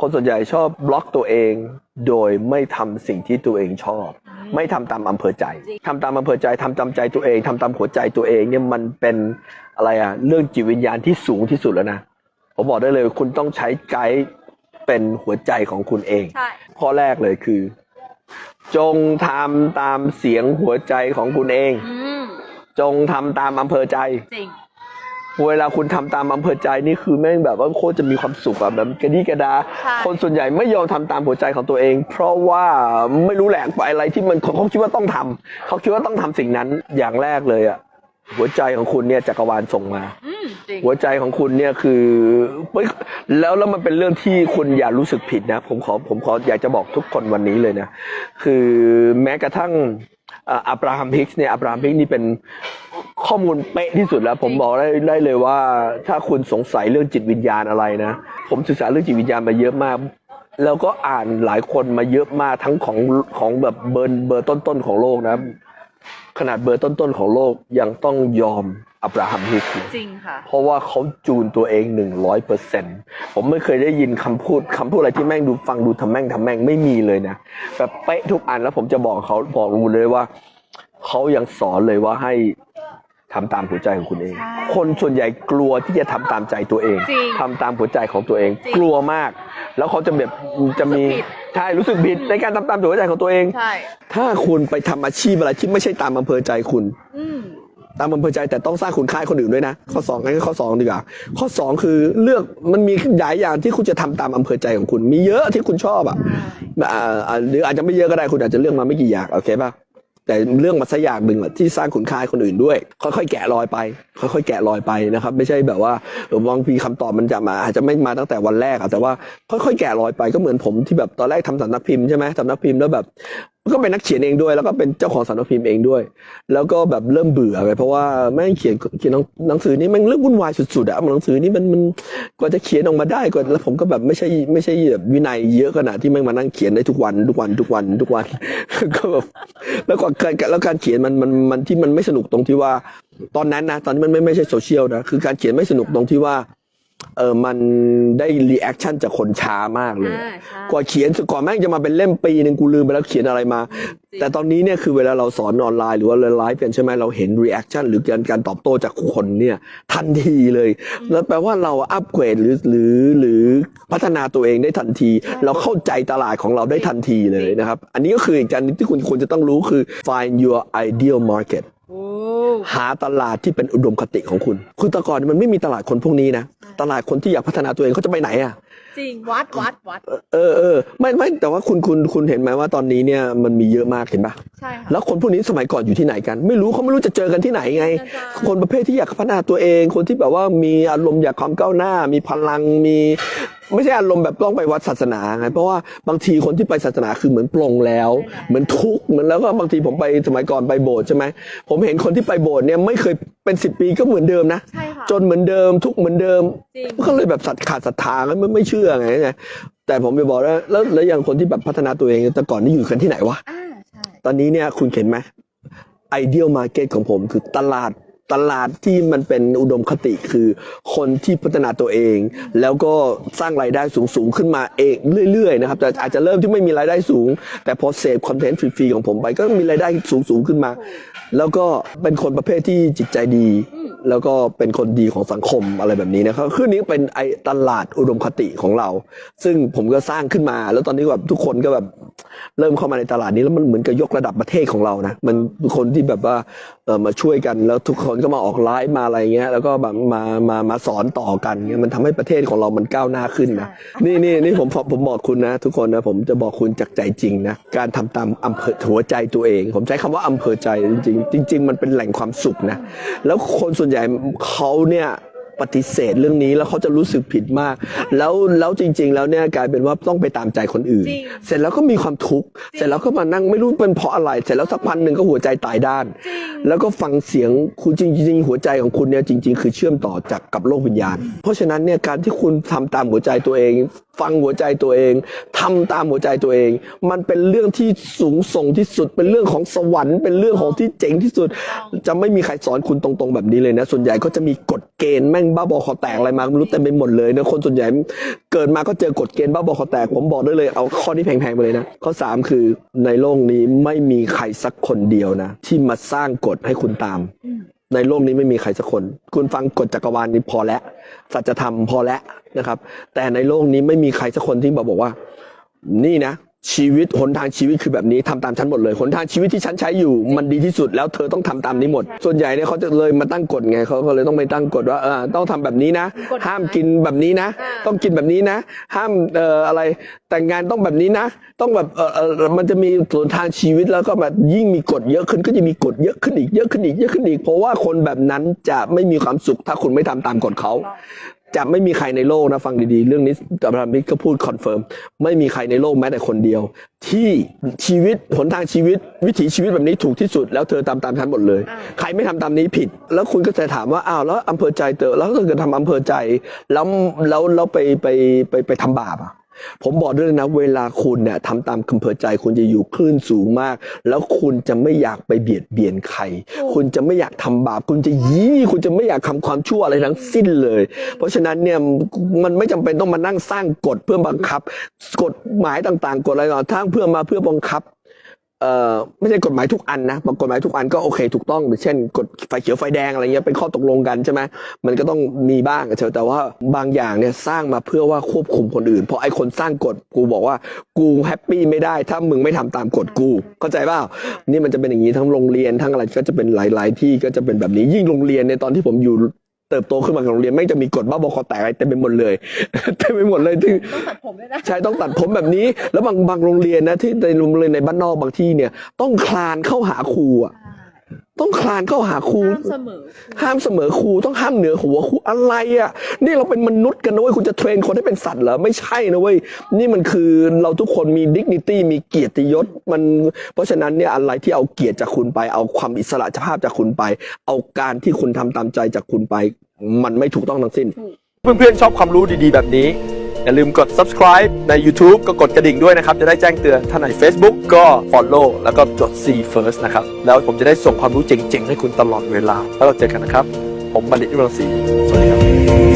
คนส่วนใหญ่ชอบบล็อกตัวเอง โดยไม่ทำสิ่งที่ตัวเองชอบ ไม่ทำตามอำเภอใจทำตามอำเภอใจทำตามใจตัวเองทำตามหัวใจตัวเองเนี่ยมันเป็นอะไรอะเรื่องจิตวิญญาณที่สูงที่สุดแล้วนะผมบอกได้เลยคุณต้องใช้ไกด์เป็นหัวใจของคุณเองใช่ข้อแรกเลยคือ จงทำตามเสียงหัวใจของคุณเองอืมจงทำตามอำเภอใจจริง เวลาคุณทำตามอำเภอใจนี่คือแม่งแบบว่าโคตรจะมีความสุขอะแบบกระดีกระดาใช่คนส่วนใหญ่ไม่ยอมทำตามหัวใจของตัวเอง เพราะว่าไม่รู้แหละไปอะไรที่มันเขาเขาคิดว่าต้องทำเขาคิดว่าต้องทำสิ่งนั้นอย่างแรกเลยอะหัวใจของคุณเนี่ยจักรวาลส่งมาอืมจริงหัวใจของคุณเนี่ยคือเฮ้ยแล้วแล้วมันเป็นเรื่องที่คุณอย่ารู้สึกผิดนะ ผมขอผมขออยากจะบอกทุกคนวันนี้เลยนะ คือแม้กระทั่งอ่าอับราฮัมฮิกส์เนี่ยอับราฮัมฮิกส์นี่เป็น ข้อมูลเป๊ะที่สุดแล้ว ผมบอกได้ได้เลยว่า ถ้าคุณสงสัยเรื่องจิตวิญญาณอะไรนะ ผมศึกษาเรื่องจิตวิญญาณมาเยอะมาก แล้วก็อ่านหลายคนมาเยอะมากทั้งของของแบบเบอร์เบอร์ต้นๆของโลกนะ ขนาดเบอร์ต้นๆของโลกยังต้องยอมอับราฮัมฮิกส์จริงค่ะ เพราะว่าเขาจูนตัวเองหนึ่งร้อยเปอร์เซ็นผมไม่เคยได้ยินคำพูดคำพูดอะไรที่แม่งดูฟังดูทำแม่งทำแม่งไม่มีเลยนะแบบเป๊ะทุกอันแล้วผมจะบอกเขาบอกรู้เลยว่า เขายังสอนเลยว่าให้ ทำตามหัวใจของคุณเองใช่คนส่วนใหญ่กลัวที่จะทำตามใจตัวเองจริงทำตามหัวใจของตัวเองจริงกลัวมาก แล้วเขาจะแบบจะมีรู้สึกผิดใช่รู้สึกผิดในการทำตามหัวใจของตัวเองใช่ถ้าคุณไปทำอาชีพอะไรที่ไม่ใช่ตามอำเภอใจคุณอืมตามอำเภอใจแต่ต้องสร้างคุณค่าให้คนอื่นด้วยนะ ข้อสองงั้นข้อสองดีกว่า ข้อสองคือเลือกมันมีหลายอย่างที่คุณจะทำตามอำเภอใจของคุณ มีเยอะที่คุณชอบอะอ่าอ่าหรืออาจจะไม่เยอะก็ได้คุณอาจจะเลือกมาไม่กี่อย่างโอเคป่ะ แต่เรื่องมาสักอย่างหนึ่งอะที่สร้างคุณค่าคนอื่นด้วย ค่อยๆแกะรอยไป ค่อยๆแกะรอยไปนะครับ ไม่ใช่แบบว่าบางทีคำตอบมันจะมา อาจจะไม่มาตั้งแต่วันแรกอะแต่ว่าค่อยๆแกะรอยไปก็เหมือนผมที่แบบตอนแรกทำสำนักพิมพ์ใช่ไหมสำนักพิมพ์แล้วแบบก็เป็นนักเขียนเองด้วย แล้วก็เป็นเจ้าของสำนักพิมพ์เองด้วย แล้วก็แบบเริ่มเบื่อไปเพราะว่าแม่งเขียนเขียนหนังหนังสือนี่แม่งเรื่องวุ่นวายสุดๆอะหนังสือนี่มันมันกว่าจะเขียนออกมาได้กว่าแล้วผมก็แบบไม่ใช่ไม่ใช่แบบวินัยเยอะขนาดที่แม่งมานั่งเขียนได้ทุกวันทุกวันทุกวันทุกวันก็แบบแล้วก็การแล้วการเขียนมันมันมันที่มันไม่สนุกตรงที่ว่า ตอนนั้นนะตอนนี้มันไม่ไม่ใช่โซเชียลนะคือการเขียนไม่สนุกตรงที่ว่า เออมันได้รีแอคชั่นจากคนช้ามากเลย อ่าใช่ กว่าเขียนก่อนแม่งจะมาเป็นเล่มปีหนึ่งกูลืมไปแล้วเขียนอะไรมาแต่ตอนนี้เนี่ยคือเวลาเราสอนออนไลน์หรือว่าเราไลฟ์กันใช่ไหมเราเห็นรีแอคชั่นหรือการการตอบโต้จากคนเนี่ยทันทีเลย แล้วแปลว่าเราอัปเกรดหรือหรือหรือพัฒนาตัวเองได้ทันที เราเข้าใจตลาดของเราได้ทันทีเลยนะครับ อันนี้ก็คืออีกการหนึงที่คุณควรจะต้องรู้คือ find your ideal market โอ้ หาตลาดที่เป็นอุดมคติของคุณ คือแต่ก่อนมันไม่มีตลาดคนพวกนี้นะ ตลาดคนที่อยากพัฒนาตัวเองเขาจะไปไหนอะจริงวัดวัดวัดเออเออไม่ไม่แต่ว่าคุณคุณคุณเห็นไหมว่าตอนนี้เนี่ยมันมีเยอะมากเห็นปะใช่ค่ะแล้วคนพวกนี้สมัยก่อนอยู่ที่ไหนกัน ไม่รู้เขาไม่รู้จะเจอกันที่ไหนไงอาจารย์คนประเภทที่อยากพัฒนาตัวเอง คนที่แบบว่ามีอารมณ์อยากความก้าวหน้า มีพลังมีไม่ใช่อารมณ์แบบต้องไปวัดศาสนาไงเพราะว่าบางทีคนที่ไปศาสนาคือเหมือนปลงแล้ว เหมือนทุกข์เหมือนแล้วก็บางทีผมไปสมัยก่อนไปโบสถ์ใช่ไหมผมเห็นคนที่ไปโบสถ์เนี่ยไม่เคย เป็นสิบปีก็เหมือนเดิมนะ ใช่ค่ะ จนเหมือนเดิมทุกข์เหมือนเดิม จริง ก็เลยแบบศรัทขาดศรัทธาแล้วไม่ไม่เชื่อไงไงแต่ผมไปบอกแล้วแล้วแล้วอย่างคนที่แบบพัฒนาตัวเองแต่ก่อนนี่อยู่กันที่ไหนวะ อ่า ใช่ ตอนนี้เนี่ยคุณเห็นไหมไอเดียลมาร์เก็ตของผมคือตลาด ตลาดที่มันเป็นอุดมคติคือ คนที่พัฒนาตัวเอง แล้วก็สร้างรายได้สูงสูงๆขึ้นมาเองเรื่อยๆนะครับแต่อาจจะเริ่มที่ไม่มีรายได้สูง แต่พอเสพคอนเทนต์ฟรีๆของผมไปก็มีรายได้สูงสูงๆขึ้นมา แล้วก็เป็นคนประเภทที่จิตใจดี แล้วก็เป็นคนดีของสังคมอะไรแบบนี้นะครับคือนี้เป็นไอตลาดอุดมคติของเรา ซึ่งผมก็สร้างขึ้นมา แล้วตอนนี้แบบทุกคนก็แบบเริ่มเข้ามาในตลาดนี้แล้วมันเหมือนกับยกระดับประเทศของเรานะมันคนที่แบบว่าเออมาช่วยกันแล้วทุกคนก็มาออกไลฟ์มาอะไรเงี้ย แล้วก็แบบมามามาสอนต่อกันเงี้ยมันทำให้ประเทศของเรามันก้าวหน้าขึ้นนะนี่นี่นี่ผมผมบอกคุณนะ ทุกคนนะผมจะบอกคุณจากใจจริงนะการทำตามอำเภอหัวใจตัวเอง ผมใช้คำว่าอำเภอใจจริงๆจริงๆมันเป็นแหล่งความสุขนะแล้วคนส่วนใหญ่เขาเนี่ย ปฏิเสธเรื่องนี้แล้วเขาจะรู้สึกผิดมาก แล้วแล้วจริง ๆ แล้วเนี่ยกลายเป็นว่าต้องไปตามใจคนอื่นจริงเสร็จแล้วก็มีความทุกข์เสร็จแล้วก็มานั่งไม่รู้เป็นเพราะอะไร เสร็จแล้วสักพันหนึ่งก็หัวใจตายด้านจริงแล้วก็ฟังเสียงคุณจริงๆหัวใจของคุณเนี่ยจริง ๆ คือเชื่อมต่อจากกับโลกวิญญาณ เพราะฉะนั้นเนี่ยการที่คุณทำตามหัวใจตัวเอง ฟังหัวใจตัวเองทำตามหัวใจตัวเอง มันเป็นเรื่องที่สูงส่งที่สุดเป็นเรื่องของสวรรค์เป็นเรื่องของที่เจ๋งที่สุด จะไม่มีใครสอนคุณตรงๆแบบนี้เลยนะ ส่วนใหญ่ก็จะมีกฎเกณฑ์แม่งบ้าบอคอแตกอะไรมาไม่รู้เต็มไปหมดเลยนะคนส่วนใหญ่เกิดมาก็เจอกฎเกณฑ์บ้าบอคอแตกผมบอกได้เลยเอาข้อนี้แพงๆไปเลยนะข้อสามคือในโลกนี้ไม่มีใครสักคนเดียวนะ ที่มาสร้างกฎให้คุณตาม ในโลกนี้ไม่มีใครสักคน คุณฟังกฎจักรวาลนี้พอแล้วสัจธรรมพอแล้วนะครับ แต่ในโลกนี้ไม่มีใครสักคนที่บอกบอกว่า นี่นะ ชีวิตหนทางชีวิตคือแบบนี้ทำตามฉันหมดเลยหนทางชีวิตที่ฉันใช้อยู่มันดีที่สุดแล้วเธอต้องทำตามนี้หมด ส่วนใหญ่เนี่ยเขาจะเลยมาตั้งกฎไงเขาก็เลยต้องไปตั้งกฎว่าเออต้องทำแบบนี้นะกฎหมายห้ามกินแบบนี้นะอ่าต้องกินแบบนี้นะ ห้ามเอ่ออะไรแต่งงานต้องแบบนี้นะ ต้องแบบเออเออมันจะมีส่วนทางชีวิตแล้วก็แบบยิ่งมีกฎเยอะขึ้นก็จะมีกฎเยอะขึ้นอีกเยอะขึ้นอีกเยอะขึ้นอีกเพราะว่าคนแบบนั้นจะไม่มีความสุขถ้าคุณไม่ทำตามกฎเขา จะไม่มีใครในโลกนะฟังดีๆ เรื่องนี้อาบราฮัมมิกก็พูดคอนเฟิร์มไม่มีใครในโลกแม้แต่คนเดียว ที่ชีวิตหนทางชีวิต วิถีชีวิตแบบนี้ถูกที่สุด แล้วเธอตามตามฉันหมดเลยอ่าใครไม่ทำตามนี้ผิด แล้วคุณก็จะถามว่าอ้าวแล้วอำเภอใจเตอแล้วถ้าเกิดทำอำเภอใจแล้วแล้วแล้วไปไปไปไปทำบาปอะ ผมบอกด้วยนะเวลาคุณเนี่ยทำตามอำเภอใจคุณจะอยู่คลื่นสูงมาก แล้วคุณจะไม่อยากไปเบียดเบียนใคร คุณจะไม่อยากทำบาป คุณจะยี่คุณจะไม่อยากทำความชั่วอะไรทั้งสิ้นเลย เพราะฉะนั้นเนี่ยมันไม่จำเป็นต้องมานั่งสร้างกฎเพื่อบังคับ กฎหมายต่างๆ กฎอะไรต่างๆทั้งเพื่อมาเพื่อบังคับ เอ่อไม่ใช่กฎหมายทุกอันนะบางกฎหมายทุกอันก็โอเคถูกต้องเช่นกฎไฟเขียวไฟแดงอะไรเงี้ยเป็นข้อตกลงกันใช่ไหมมันก็ต้องมีบ้างเฉยแต่ว่าบางอย่างเนี่ยสร้างมาเพื่อว่าควบคุมคนอื่นเพราะไอ้คนสร้างกฎกูบอกว่ากูแฮปปี้ไม่ได้ ถ้ามึงไม่ทำตามกฎกู เข้าใจเปล่านี่มันจะเป็นอย่างนี้ทั้งโรงเรียนทั้งอะไรก็จะเป็นหลาย ๆ ที่ก็จะเป็นแบบนี้ยิ่งโรงเรียนในตอนที่ผมอยู่ เติบโตขึ้นมากับโรงเรียนแม่งจะมีกฎบ้าบอคอแตกอะไรเต็มไปหมดเลยเต็มไปหมดเลยที่ต้องตัดผมด้วยนะใช่ต้องตัดผมแบบนี้ แล้วบางบางโรงเรียนนะที่ในโรงเรียนในบ้านนอกบางที่เนี่ย ต้องคลานเข้าหาครูอะ ต้องคลานเข้าหาครูห้ามเสมอห้ามเสมอครูต้องห้ามเหนือหัวครูอะไรอะ นี่เราเป็นมนุษย์กันนะเว้ยคุณจะเทรนคนให้เป็นสัตว์เหรอไม่ใช่นะเว้ยนี่มันคือเราทุกคนมีดิกนิตี้มีเกียรติยศมัน เพราะฉะนั้นเนี่ยอะไรที่เอาเกียรติจากคุณไป เอาความอิสระภาพจากคุณไป เอาการที่คุณทำตามใจจากคุณไป มันไม่ถูกต้องทั้งสิ้น เพื่อนๆชอบความรู้ดีๆแบบนี้ อย่าลืมกด subscribe ใน YouTube ก็กดกระดิ่งด้วยนะครับ จะได้แจ้งเตือนถ้าใน Facebook ก็ follow แล้วก็จด C first นะครับ แล้วผมจะได้ส่งความรู้เจ๋งๆ ให้คุณตลอดเวลา แล้วเราเจอกันนะครับ ผมบัณฑิตวิรังศรีสวัสดีครับ